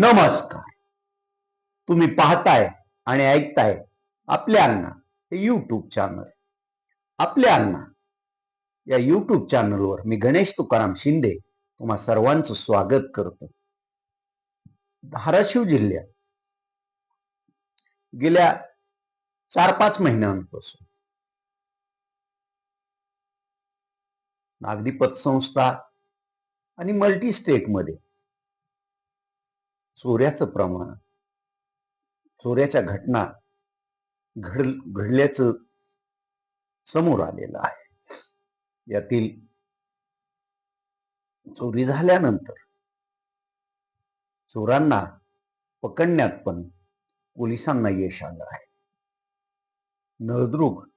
नमस्कार. तुम्ही पाहताय आणि ऐकताय आपल्या अण्णा हे यूट्यूब चॅनल आपल्या अण्णा या यूट्यूब चॅनलवर मी गणेश तुकाराम शिंदे तुम्हा सर्वांचं स्वागत करतो. धाराशिव जिल्ह्यात गेल्या चार पाच महिन्यांपासून नागरी पतसंस्था आणि मल्टी स्टेटमध्ये चोऱ्याचं प्रमाण चोऱ्याच्या घटना घड घडल्याचं समोर आलेलं आहे. यातील चोरी झाल्यानंतर चोरांना पकडण्यात पण पोलिसांना यश आलं आहे. नळदुर्ग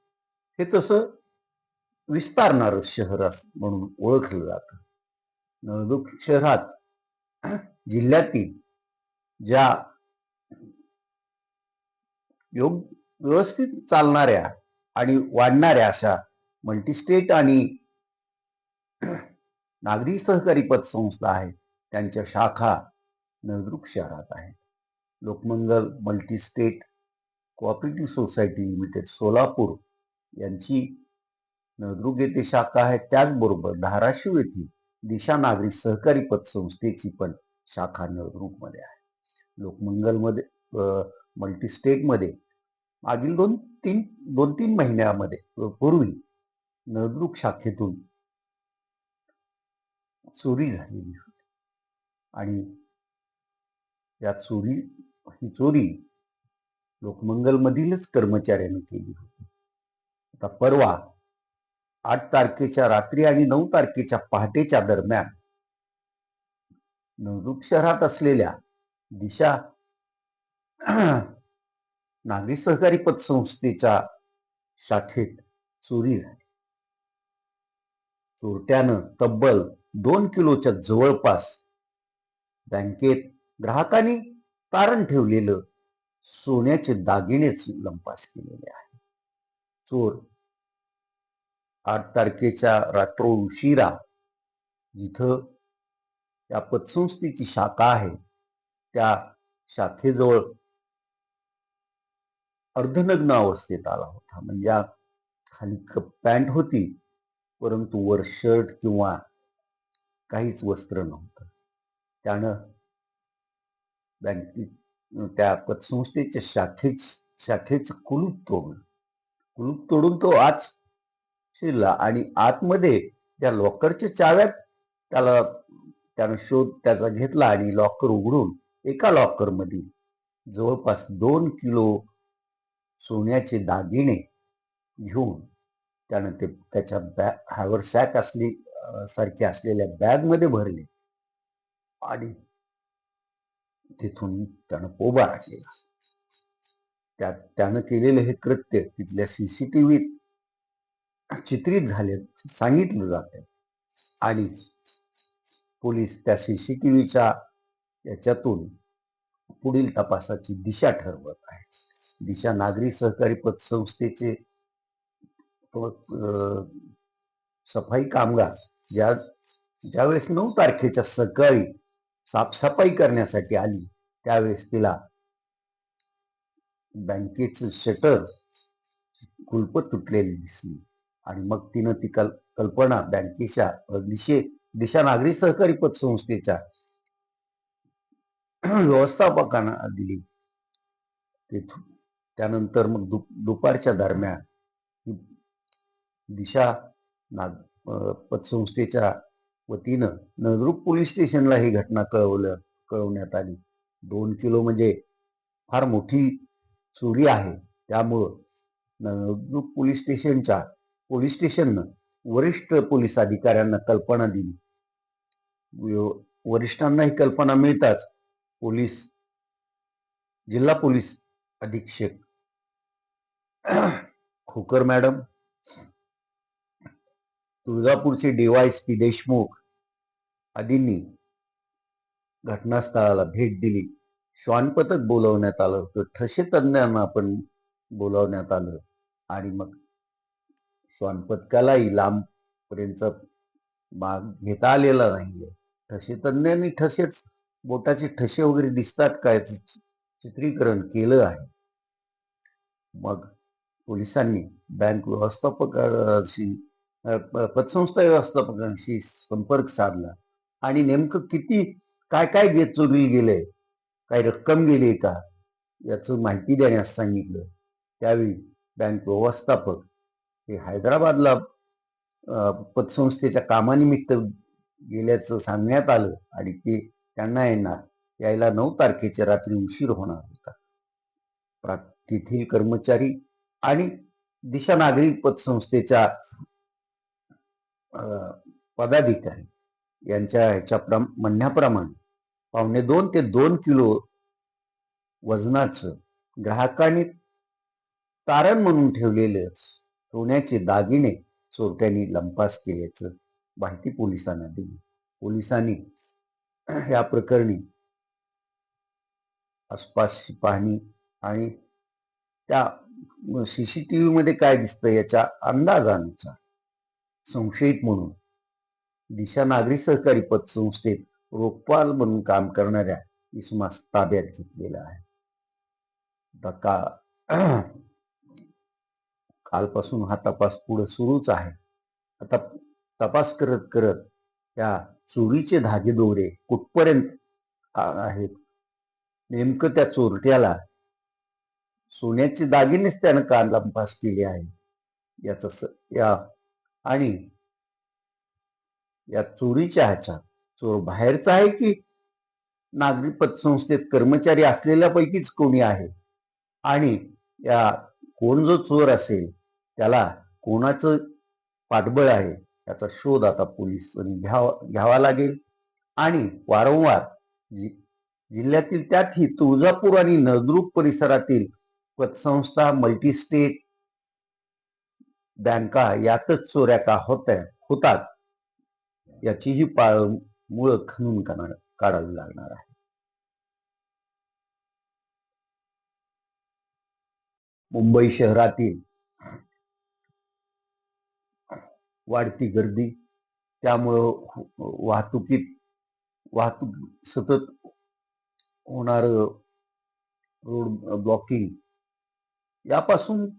हे तसं विस्तारणार शहर म्हणून ओळखलं जात. नळदुर्ग शहरात जिल्ह्यातील ज्या योग व्यवस्थित चालणाऱ्या आणि वाढणाऱ्या अशा मल्टीस्टेट आणि नागरी सहकारी पतसंस्था आहेत त्यांच्या शाखा नळदुर्ग शहरात आहेत. Lokmangal multistate cooperative society limited Solapur यांची नळदुर्ग येथे शाखा आहे. त्याचबरोबर धाराशिव येथील दिशा नागरी सहकारी पतसंस्थेची पण शाखा नळदुर्गमध्ये आहे. लोकमंगलमध्ये मल्टीस्टेटमध्ये मागील दोन तीन दोन तीन महिन्यामध्ये पूर्वी नळदुर्ग शाखेतून चोरी झालेली होती. आणि या चोरी ही चोरी लोकमंगलमधीलच कर्मचाऱ्यांनी केली होती. आता परवा आठ तारखेच्या रात्री आणि नऊ तारखेच्या पहाटेच्या दरम्यान नळदुर्ग शहरात असलेल्या दिशा. नागरी सहकारी पतसंस्थेच्या शाखेत चोरी झाली. चोरट्यानं तब्बल दोन किलोच्या जवळपास बँकेत ग्राहकांनी तारण ठेवलेलं सोन्याचे दागिनेच लंपास केलेले आहे चोर आठ तारखेच्या रात्र उशिरा जिथं या पतसंस्थेची शाखा आहे त्या शाखेजवळ अर्धनग्न अवस्थेत आला होता. म्हणजे खाली पॅन्ट होती परंतु वर शर्ट किंवा काहीच वस्त्र नव्हतं. त्यानं बँकेत त्या पतसंस्थेच्या शाखेच शाखेचं कुलूप तोडलं. कुलूप तोडून तो आज शिरला आणि आतमध्ये त्या लॉकरच्या चाव्यात त्याला त्यानं शोध त्याचा घेतला आणि लॉकर उघडून एका लॉकर जवळपास दोन किलो सोन्याचे दागिने घेऊन त्यानं ते त्याच्या बॅग हॅवर सॅक असली सारखी असलेल्या बॅगमध्ये भरले. आणि तिथून त्यानं पोबारा केला त्या त्यानं केलेलं हे कृत्य तिथल्या सीसीटीव्हीत चित्रित झाले सांगितलं जात आणि पोलीस त्या सीसीटीव्हीच्या याच्यातून पुढील तपासाची दिशा ठरवत आहे. दिशा नागरी सहकारी पतसंस्थेचे सफाई कामगार ज्या ज्यावेळेस नऊ तारखेच्या सकाळी साफसफाई करण्यासाठी आली त्यावेळेस तिला बँकेचं शटर कुलप तुटलेली दिसली. आणि मग तिनं ती कल्पना बँकेच्या दिशे दिशा नागरी सहकारी पतसंस्थेच्या व्यवस्थापकांना दिली. तेथून त्यानंतर मग दुप दुपारच्या दरम्यान दिशा नाग पतसंस्थेच्या वतीनं नळदुर्ग पोलीस स्टेशनला ही घटना कळवलं कळवण्यात आली. दोन किलो म्हणजे फार मोठी चोरी आहे. त्यामुळं नळदुर्ग पोलीस स्टेशनच्या पोलीस स्टेशननं वरिष्ठ पोलीस अधिकाऱ्यांना कल्पना दिली. वरिष्ठांना ही कल्पना मिळताच पोलीस जिल्हा पोलीस अधीक्षक. खोकर मॅडम तुळजापूरचे डीवायएसपी देशमुख आदींनी घटनास्थळाला भेट दिली. श्वान पथक बोलवण्यात आलं होतं. ठसे तज्ञांना पण बोलावण्यात आलं. आणि मग श्वान पथकालाही लांब पर्यंत माग घेता आलेला नाहीये. ठसे तज्ञांनी ठसेच बोटाचे ठसे वगैरे दिसतात काय चित्रीकरण केलं आहे. मग पोलिसांनी बँक व्यवस्थापकाशी पतसंस्था व्यवस्थापकांशी संपर्क साधला. आणि नेमकं किती काय काय गे चोरी गेलंय काय रक्कम गेली का? याचं माहिती देण्यास सांगितलं. त्यावेळी बँक व्यवस्थापक हे हैदराबादला पतसंस्थेच्या कामानिमित्त गेल्याचं सांगण्यात आलं आणि ते त्यांना येणार. यायला नऊ तारखेच्या रात्री उशीर होणार होता. प्रा- तेथील कर्मचारी आणि दिशा नागरिक पतसंस्थेच्या पदाधिकारी यांच्या ह्याच्या प्रम- म्हणण्याप्रमाणे पावणे दोन ते दोन किलो वजनाचं ग्राहकांनी तारण म्हणून ठेवलेले सोन्याचे दागिने चोरट्यांनी लंपास केल्याचं माहिती पोलिसांना दिली. पोलिसांनी या प्रकरणी आसपासची पाहणी आणि त्या सीसीटीव्ही मध्ये काय दिसतं याच्या अंदाजानुसार संशयित म्हणून दिशा नागरी सहकारी पतसंस्थेत रोखपाल म्हणून काम करणाऱ्या इसमास ताब्यात घेतलेला आहे. आता का कालपासून हा तपास पुढे सुरूच आहे. आता तपास करत करत त्या चोरीचे धागे दोरे कुठपर्यंत आहेत? नेमकं त्या चोरट्याला सोन्याचे दागिनेच त्यानं कान लंपास केले आहे याच या आणि या चोरीच्या ह्याच्या चोर बाहेरचा आहे की नागरी पतसंस्थेत कर्मचारी असलेल्यापैकीच कोणी आहे? आणि या कोण जो चोर असेल त्याला कोणाचं पाठबळ आहे? त्याचा शोध आता पोलिसांनी घ्यावा घ्यावा लागेल. आणि वारंवार जि- जिल्ह्यातील त्यातही तुळजापूर आणि नळदुर्ग परिसरातील पतसंस्था मल्टीस्टेट बँका यातच चोऱ्या का होत्या होतात. याचीही पाळ मुळ खणून काढावी लागणार आहे. मुंबई शहरातील वाढती गर्दी. त्यामुळं हो, वाहतुकीत वाहतूक सतत होणार रोड ब्लॉकिंग यापासून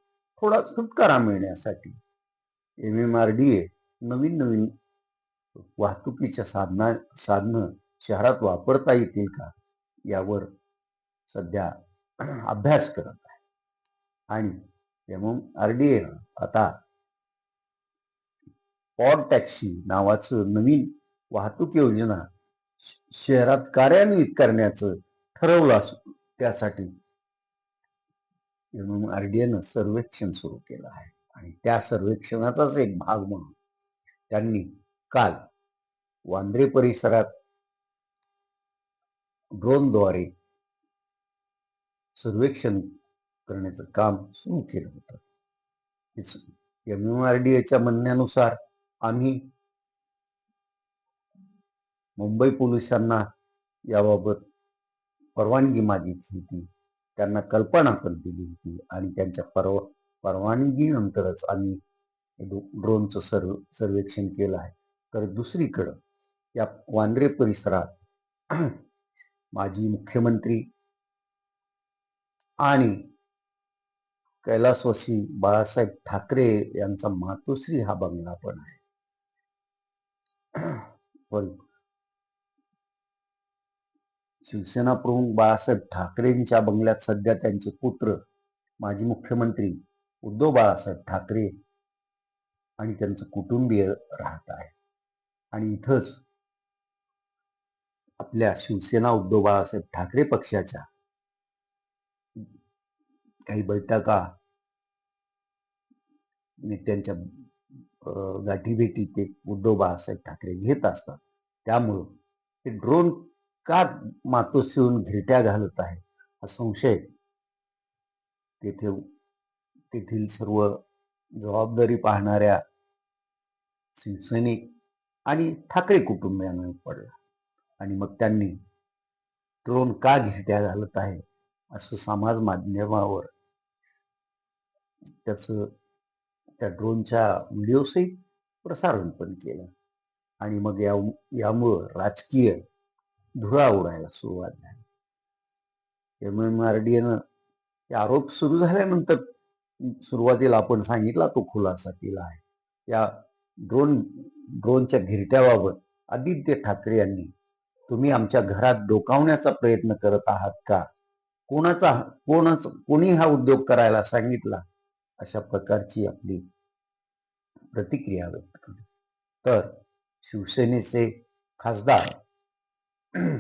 थोडा सुटकारा मिळण्यासाठी M M R D A नवीन नवीन वाहतुकीच्या साधना साधनं शहरात वापरता येतील का? यावर सध्या अभ्यास करत आहे. आणि M M R D A आता पॉड टॅक्सी नावाचं नवीन वाहतूक योजना शहरात कार्यान्वित करण्याचं ठरवलं असून त्यासाठी एम एम आर डी एनं सर्वेक्षण सुरू केलं आहे. आणि त्या सर्वेक्षणाचाच एक भाग म्हणून त्यांनी काल वांद्रे परिसरात ड्रोनद्वारे सर्वेक्षण करण्याचं काम सुरू केलं होतं. एम एम आर डी एच्या म्हणण्यानुसार आम्ही मुंबई पोलिसांना याबाबत परवानगी मागितली होती. त्यांना कल्पना पण दिली होती आणि त्यांच्या परवा परवानगीनंतरच आम्ही ड्रो- ड्रोनचं सर्व सर्वेक्षण केलं आहे. तर दुसरीकडं या वांद्रे परिसरात माजी मुख्यमंत्री आणि कैलासवासी बाळासाहेब ठाकरे यांचा मातोश्री हा बंगला पण आहे. सॉरी शिवसेना प्रमुख बाळासाहेब ठाकरेंच्या बंगल्यात सध्या त्यांचे पुत्र माजी मुख्यमंत्री उद्धव बाळासाहेब ठाकरे आणि त्यांचं कुटुंबीय राहत आहे. आणि इथंच आपल्या शिवसेना उद्धव बाळासाहेब ठाकरे पक्षाच्या काही बैठका नेत्यांच्या गाठीभेटी ते उद्धव बाळासाहेब ठाकरे घेत असतात. त्यामुळं ते ड्रोन का मातोश्रीहून घिरट्या घालत आहे हा संशय तेथे तेथील सर्व जबाबदारी पाहणाऱ्या शिवसैनिक आणि ठाकरे कुटुंबियांना पडला. आणि मग त्यांनी ड्रोन का घिरट्या घालत आहे असं समाज माध्यमावर त्याचं त्या ड्रोनच्या व्हिडिओसहित प्रसारण पण केलं. आणि मग या यामुळं राजकीय धुळा उडायला सुरुवात झाली. एम एम आर डी ते आरोप सुरू झाल्यानंतर सुरुवातीला आपण सांगितला तो खुलासा केला आहे. या ड्रोन ड्रोनच्या घिरट्याबाबत आदित्य ठाकरे यांनी तुम्ही आमच्या घरात डोकावण्याचा प्रयत्न करत आहात का? कोणाचा कोणाच कोणी हा उद्योग करायला सांगितला? अशा प्रकारची आपली प्रतिक्रिया व्यक्त केली तर शिवसेनेचे खासदार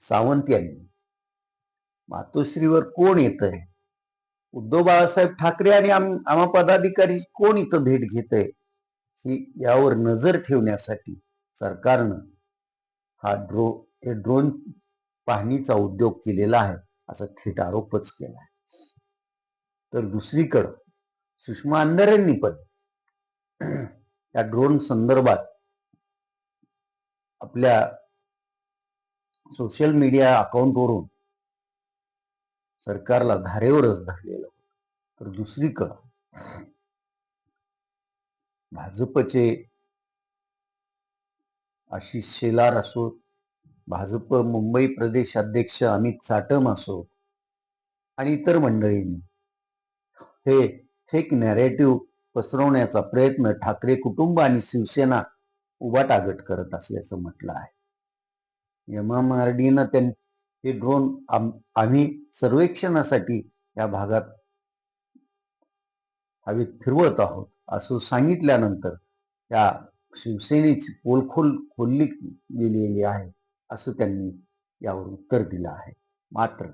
सावंत यांनी मातोश्रीवर कोण येत आहे उद्धव बाळासाहेब ठाकरे आणि आम्हा पदाधिकारी कोण इथं भेट घेत आहे ही यावर नजर ठेवण्यासाठी सरकारनं हा ड्रो हे ड्रोन पाहणीचा उद्योग केलेला आहे असा थेट आरोपच केला आहे तर दुसरीकडं सुषमा अंधारेंनी पण या ड्रोन संदर्भात आपल्या सोशल मीडिया अकाउंटवरून सरकारला धारेवरच धरलेलं होतं. तर दुसरीकडं भाजपचे आशिष शेलार असोत भाजप मुंबई प्रदेश अध्यक्ष अमित साटम असो आणि इतर मंडळींनी हे फेक नॅरेटिव्ह पसरवण्याचा प्रयत्न ठाकरे कुटुंब आणि शिवसेना उभा टागट करत असल्याचं म्हटलं आहे. एम. एम. आर डीनं हे ड्रोन आम्ही सर्वेक्षणासाठी या भागात हवेत फिरवत आहोत असं सांगितल्यानंतर या शिवसेनेची पोलखोल खोलली गेलेली आहे असं त्यांनी यावर उत्तर दिलं आहे. मात्र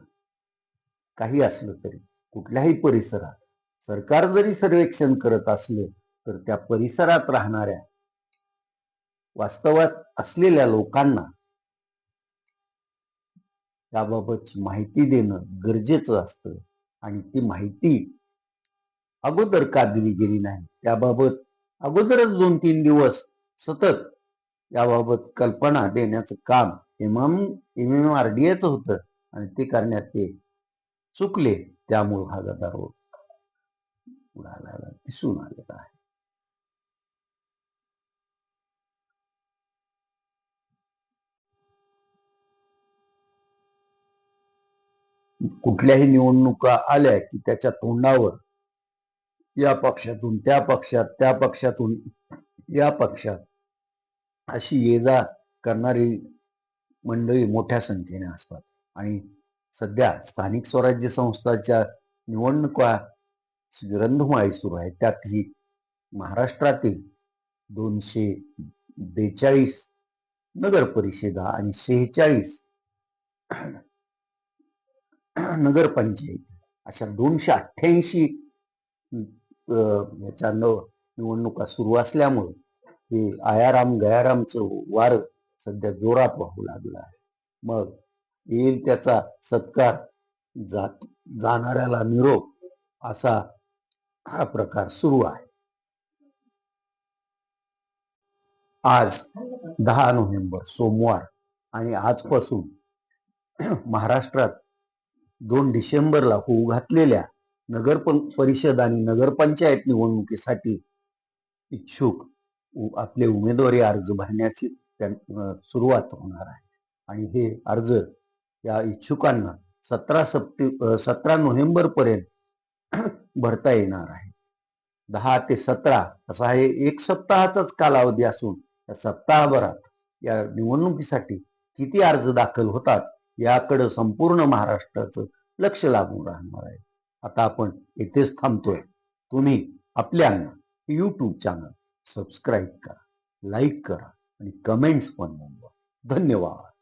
काही असलं तरी कुठल्याही परिसरात सरकार जरी सर्वेक्षण करत असले तर त्या परिसरात राहणाऱ्या वास्तवात असलेल्या लोकांना त्याबाबतची माहिती देणं गरजेचं असतं. आणि ती माहिती अगोदर का दिली गेली नाही? त्याबाबत अगोदरच दोन तीन दिवस सतत याबाबत कल्पना देण्याचं काम M M M R D H होतं. आणि ते करण्यात ते चुकले. त्यामुळे हा गदारोळ. उडाला दिसून आलेला आहे कुठल्याही निवडणुका आल्या की त्याच्या तोंडावर या पक्षातून त्या पक्षात त्या पक्षातून या पक्षात अशी ये जा करणारी मंडळी मोठ्या संख्येने असतात. आणि सध्या स्थानिक स्वराज्य संस्थाच्या निवडणुका रंधुमाळी सुरू आहे. त्यातही महाराष्ट्रातील दोनशे बेचाळीस नगर परिषदा आणि शेहेचाळीस नगरपंचायत अशा दोनशे अठ्ठ्याऐंशी याच्या निवडणुका सुरू असल्यामुळे हे आयाराम गयारामचं वार सध्या जोरात वाहू लागलं आहे. मग येईल त्याचा सत्कार जात जाणाऱ्याला निरोप असा हा प्रकार सुरू आहे. आज दहा नोव्हेंबर सोमवार आणि आजपासून महाराष्ट्रात दोन डिसेंबरला होऊ घातलेल्या नगर परिषद आणि नगरपंचायत निवडणुकीसाठी इच्छुक आपले उमेदवारी अर्ज भरण्याची सुरुवात होणार आहे. आणि हे अर्ज या इच्छुकांना सतरा सप्टे सतरा नोव्हेंबर पर्यंत भरता येणार आहे. दहा ते सतरा असा हे एक सप्ताहाचाच कालावधी असून या सप्ताहभरात या निवडणुकीसाठी किती अर्ज दाखल होतात याकडे संपूर्ण महाराष्ट्राचं लक्ष लागून राहणार आहे. आता आपण येथेच थांबतोय. तुम्ही आपल्यांना यूट्यूब चॅनल सबस्क्राईब करा लाईक करा आणि कमेंट्स पण नोंदवा. धन्यवाद.